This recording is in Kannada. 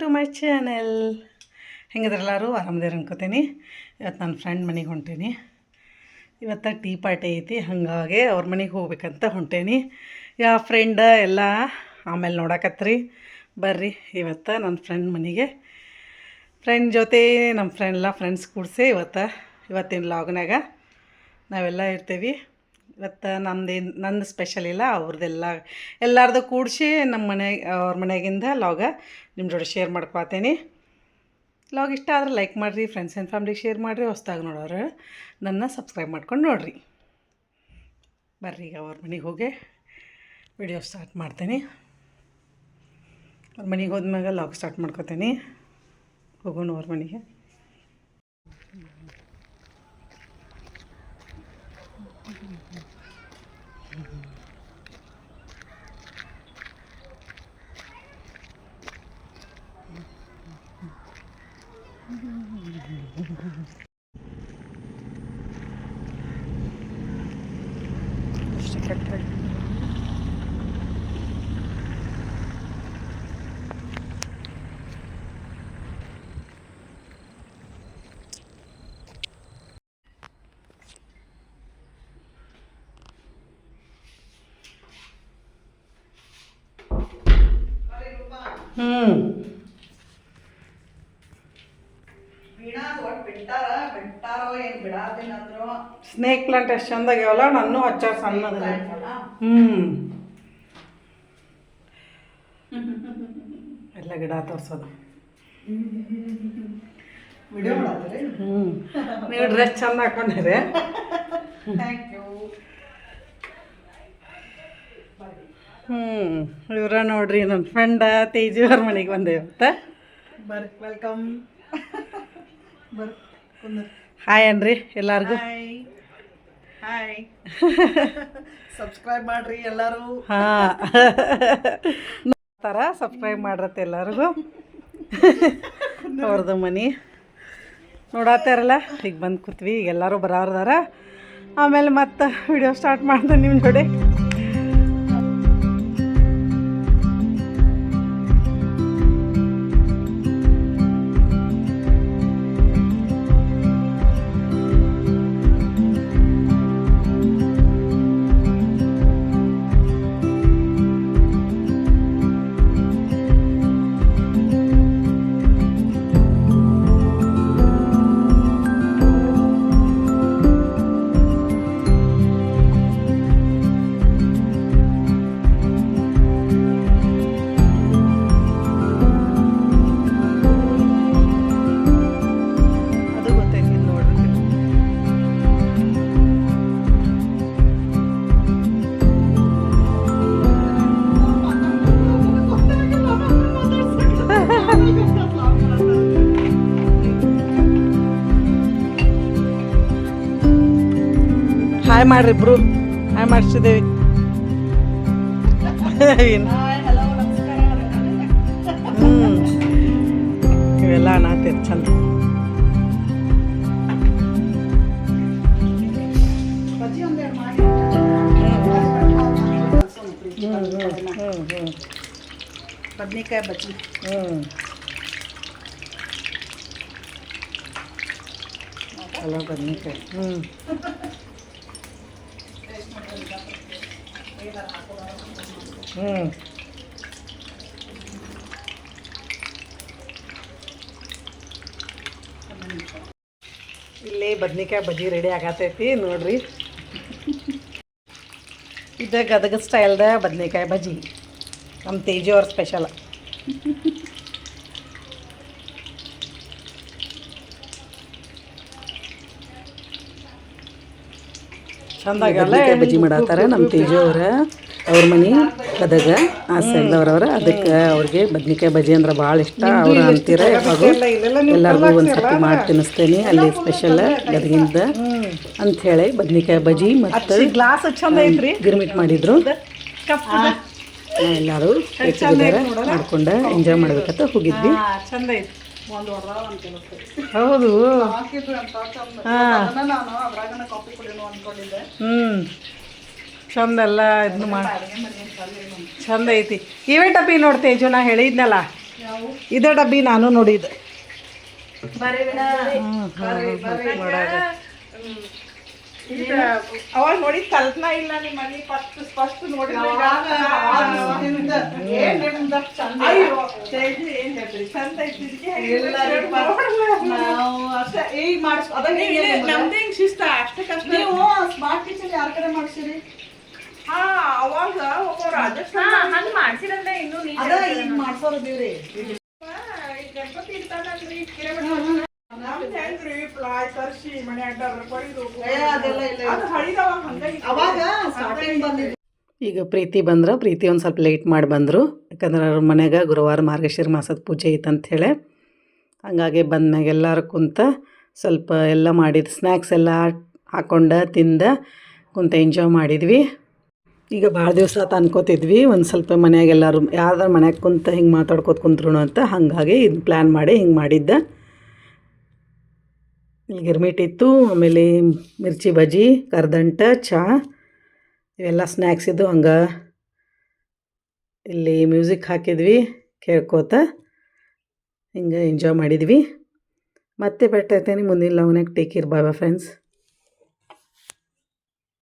To my channel ಹೆಂಗದ್ರೆಲ್ಲರೂ? ಆರಾಮದೇರು ಅನ್ಕೋತೀನಿ. ಇವತ್ತು ನನ್ನ ಫ್ರೆಂಡ್ ಮನೆಗೆ ಹೊಂಟೇನಿ. ಇವತ್ತು ಟೀ ಪಾರ್ಟಿ ಐತಿ, ಹಾಗಾಗಿ ಅವ್ರ ಮನೆಗೆ ಹೋಗ್ಬೇಕಂತ ಹೊಂಟೇನಿ. ಯಾ ಫ್ರೆಂಡ ಎಲ್ಲ ಆಮೇಲೆ ನೋಡಕತ್ರಿ. ಬರ್ರಿ, ಇವತ್ತು ನನ್ನ ಫ್ರೆಂಡ್ ಮನೆಗೆ. ಫ್ರೆಂಡ್ ಜೊತೆ ನಮ್ಮ ಫ್ರೆಂಡ್ ಎಲ್ಲ ಫ್ರೆಂಡ್ಸ್ ಕೂಡಿಸಿ ಇವತ್ತು, ಇವತ್ತಿನ ಲಾಗ್ನಾಗ ನಾವೆಲ್ಲ ಇರ್ತೀವಿ. ಇವತ್ತು ನಂದೇನು ನಂದು ಸ್ಪೆಷಲ್ ಇಲ್ಲ ಅವ್ರದ್ದೆಲ್ಲ ಎಲ್ಲಾರ್ದು ಕೂಡಿಸಿ ನಮ್ಮ ಮನೆ, ಅವ್ರ ಮನೆಗಿಂದ ಲಾಗ ನಿಮ್ಮ ಜೋಡಿ ಶೇರ್ ಮಾಡ್ಕೊತೀನಿ ಲಾಗ್ ಇಷ್ಟ ಆದ್ರೆ ಲೈಕ್ ಮಾಡಿರಿ ಫ್ರೆಂಡ್ಸ್ ಆ್ಯಂಡ್ ಫ್ಯಾಮ್ಲಿಗೆ ಶೇರ್ ಮಾಡಿರಿ, ಹೊಸ್ದಾಗಿ ನೋಡೋರು ನನ್ನ ಸಬ್ಸ್ಕ್ರೈಬ್ ಮಾಡ್ಕೊಂಡು ನೋಡಿರಿ. ಬರ್ರಿ ಈಗ ಅವ್ರ ಮನೆಗೆ ಹೋಗಿ ವಿಡಿಯೋ ಸ್ಟಾರ್ಟ್ ಮಾಡ್ತೀನಿ. ಅವ್ರ ಮನೆಗೆ ಹೋದ್ಮ್ಯಾಗ ಲಾಗ್ ಸ್ಟಾರ್ಟ್ ಮಾಡ್ಕೊತೀನಿ. ಹೋಗೋಣ ಅವ್ರ ಮನೆಗೆ. ಅಷ್ಟು ಹ್ಞೂ ಸ್ನೇಕ್ ಪ್ಲಾಂಟ್ ಎಷ್ಟು ಚಂದಾಗ್ಯಾವಲ್ಲ ನನ್ನೂ ಹಚ್ಚಾರ ಸಣ್ಣದ ಹ್ಞೂ ಎಲ್ಲ ಗಿಡ ತೋರ್ಸೋದು. ಹ್ಞೂ ನೀವು ಡ್ರೆಸ್ ಚಂದ ಹಾಕೊಂಡಿರಿ. ಥ್ಯಾಂಕ್ ಯು ಹ್ಞೂ ಇವರ ನೋಡ್ರಿ ನನ್ನ ಫ್ರೆಂಡ ತೇಜು ಅವ್ರ ಮನೆಗೆ ಬಂದೆ ಇವತ್ತು ಬರ್ರಿ ವೆಲ್ಕಮ್ ಬರ್ ಹಾಯ್ ಅನ್ರಿ ಎಲ್ಲಾರ್ಗೂ? ಹಾಯ್ ಹಾಯ್ ಸಬ್ಸ್ಕ್ರೈಬ್ ಮಾಡ್ರಿ ಎಲ್ಲರೂ. ಹಾಂ. ಥರ ಸಬ್ಸ್ಕ್ರೈಬ್ ಮಾಡ್ರತ್ತೆ ಎಲ್ಲರಿಗೂ. ಅವ್ರದ್ದು ಮನೆ. ನೋಡತ್ತಾರಲ್ಲ ಈಗ ಬಂದು ಕೂತ್ವಿ ಈಗ ಎಲ್ಲರೂ ಬರೋರ್ದಾರ ಆಮೇಲೆ ಮತ್ತೆ ವಿಡಿಯೋ ಸ್ಟಾರ್ಟ್ ಮಾಡ್ದೆ ನಿಮ್ಮ ಜೋಡಿ. ಹಾಯ್ ಮಾಡ್ರಿ ಇಬ್ರು ಹಾಯ್ ಮಾಡಿಸಿದ್ದೇವೆ ಹಾಯ್ ಹಲೋ ನಮಸ್ಕಾರ ಹ್ಞೂ ಇವೆಲ್ಲ ನಾತಿರ್ ಚಂದ ಬಜ್ಜಿ ಒಂದೆರಡು ಮಾಡಿ ಹ್ಞೂ ಹ್ಞೂ ಬದ್ನಿಕಾಯಿ ಬಜ್ಜಿ ಹ್ಞೂ ಅಲ್ಲ ಬದ್ನಿಕಾಯಿ ಹ್ಞೂ ಹ್ಞೂ ಇಲ್ಲೇ ಬದ್ನಿಕಾಯಿ ಬಜ್ಜಿ ರೆಡಿ ಆಗತೈತಿ, ನೋಡ್ರಿ. ಇದು ಗದಗ ಸ್ಟೈಲ್ದ ಬದ್ನಿಕಾಯಿ ಬಜ್ಜಿ. ನಮ್ಮ ತೇಜಿ ಅವ್ರ ಸ್ಪೆಷಲ್ ಬಜ್ಜಿ ಮಾಡತ್ತಾರ ನಮ್ಮ ತೇಜು ಅವ್ರ ಅವ್ರ ಮನೆ ಗದಗ ಆ ಸೈಡ್ದವ್ರವ್ರ ಅದಕ್ಕೆ ಅವ್ರಿಗೆ ಬದ್ನಿಕಾಯಿ ಬಜ್ಜಿ ಅಂದ್ರೆ ಭಾಳ ಇಷ್ಟ. ಅವ್ರು ಅಂತೀರ ಯಾವಾಗೂ ಎಲ್ಲರಿಗೂ ಒಂದು ಸರ್ತಿ ಮಾಡಿ ತಿನ್ನಿಸ್ತೇನೆ ಅಲ್ಲಿ ಸ್ಪೆಷಲ್ ಗದಗಿಂದ ಅಂಥೇಳಿ ಬದ್ನಿಕಾಯಿ ಬಜ್ಜಿ ಮತ್ತು ಗ್ಲಾಸ್ ಚಂದ ಐತ್ರಿ? ಗಿರ್ಮಿಟ್ ಮಾಡಿದ್ರು. ಎಲ್ಲರೂ ಮಾಡ್ಕೊಂಡು ಎಂಜಾಯ್ ಮಾಡ್ಬೇಕಂತ ಹೋಗಿದ್ವಿ. ಚಂದ ಐತಿ. ಹೌದು. ಹ್ಞೂ ಚಂದ. ಎಲ್ಲ ಇದನ್ನು ಮಾಡಿ ಚಂದ ಐತಿ. ಇವೆಂಟ್ ಡಬ್ಬಿ ನೋಡಿ ತೇಜು ನಾ ಹೇಳಿದ್ನಲ್ಲ? ಇದೇ ಡಬ್ಬಿ ನಾನು ನೋಡಿದ್ದು. ಅವಾಗ ನೋಡಿ ಕಲ್ಪನಾ ಇಲ್ಲ ನಿಮ್ಮ ಮನೆ ಫಸ್ಟ್ ಫಸ್ಟ್ ನೋಡಿ ಏನ್ ನಿಮ್ದು? ಶಿಸ್ತ? ಅಷ್ಟೇ ಕಷ್ಟ. ನೀವು ಸ್ಮಾರ್ಟ್ ಕಿಚನ್ ಯಾರ ಕಡೆ ಮಾಡ್ಸಿರಿ ಹಾ ಅವಾಗ ಒಬ್ಬ ರಾಜಸ್ಥಾನ ಹಂಗ್ ಮಾಡ್ಸಿರಂದ್ರೆ ಇನ್ನೂ ಮಾಡ್ಸೋರು ಗಣಪತಿ ಇರ್ತಾನಲ್ರಿ ನಮ್ದು ಹೆಂಗ್ರಿ ಪ್ಲಾಯ್ ತರ್ಸಿ ಮನೆ ಅಡ್ಡ ಕೊಯ್ದು ಅದು ಹಳಿದವ ಹಂಗಾಗಿ ಅವಾಗ ಸ್ಟಾರ್ಟಿಂಗ್ ಬಂದಿದ್ದು. ಈಗ ಪ್ರೀತಿ ಬಂದ್ರೆ ಪ್ರೀತಿ ಒಂದು ಸ್ವಲ್ಪ ಲೇಟ್ ಮಾಡಿ ಬಂದರು. ಯಾಕಂದ್ರೆ ಅವ್ರ ಮನೆಗೆ ಗುರುವಾರ ಮಾರ್ಗಶಿರ ಮಾಸದ ಪೂಜೆ ಐತೆ ಅಂಥೇಳಿ ಹಂಗಾಗಿ ಬಂದ್ಮ್ಯಾಗ ಎಲ್ಲರೂ ಕುಂತ ಸ್ವಲ್ಪ ಎಲ್ಲ ಮಾಡಿದ್ದು ಸ್ನ್ಯಾಕ್ಸ್ ಎಲ್ಲ ಹಾಕೊಂಡ ತಿಂದ ಕುಂತ ಎಂಜಾಯ್ ಮಾಡಿದ್ವಿ. ಈಗ ಭಾಳ ದಿವಸ ಆತ ಅನ್ಕೋತಿದ್ವಿ ಒಂದು ಸ್ವಲ್ಪ ಮನೆಯಾಗೆಲ್ಲರೂ ಎಲ್ಲರೂ ಯಾವ್ದಾರು ಮನ್ಯಾಗ ಕುಂತ ಹಿಂಗೆ ಮಾತಾಡ್ಕೋತ ಕುಂತ್ರು ಅಂತ ಹಾಗಾಗಿ ಇದು ಪ್ಲ್ಯಾನ್ ಮಾಡಿ ಹಿಂಗೆ ಮಾಡಿದ್ದೆ. ಗಿರ್ಮಿಟ್ ಇತ್ತು, ಆಮೇಲೆ ಮಿರ್ಚಿ ಬಜ್ಜಿ, ಕರ್ದಂಟ ಚಹಾ ಇವೆಲ್ಲ ಸ್ನ್ಯಾಕ್ಸ್ ಇದ್ದು ಹಂಗೆ ಇಲ್ಲಿ ಮ್ಯೂಸಿಕ್ ಹಾಕಿದ್ವಿ, ಕೇಳ್ಕೋತ ಹಿಂಗೆ ಎಂಜಾಯ್ ಮಾಡಿದ್ವಿ. ಮತ್ತೆ ಬೆಟ್ಟೈತೇನೆ ಮುಂದಿನ ಲವ್ನಾಗ take care bye bye friends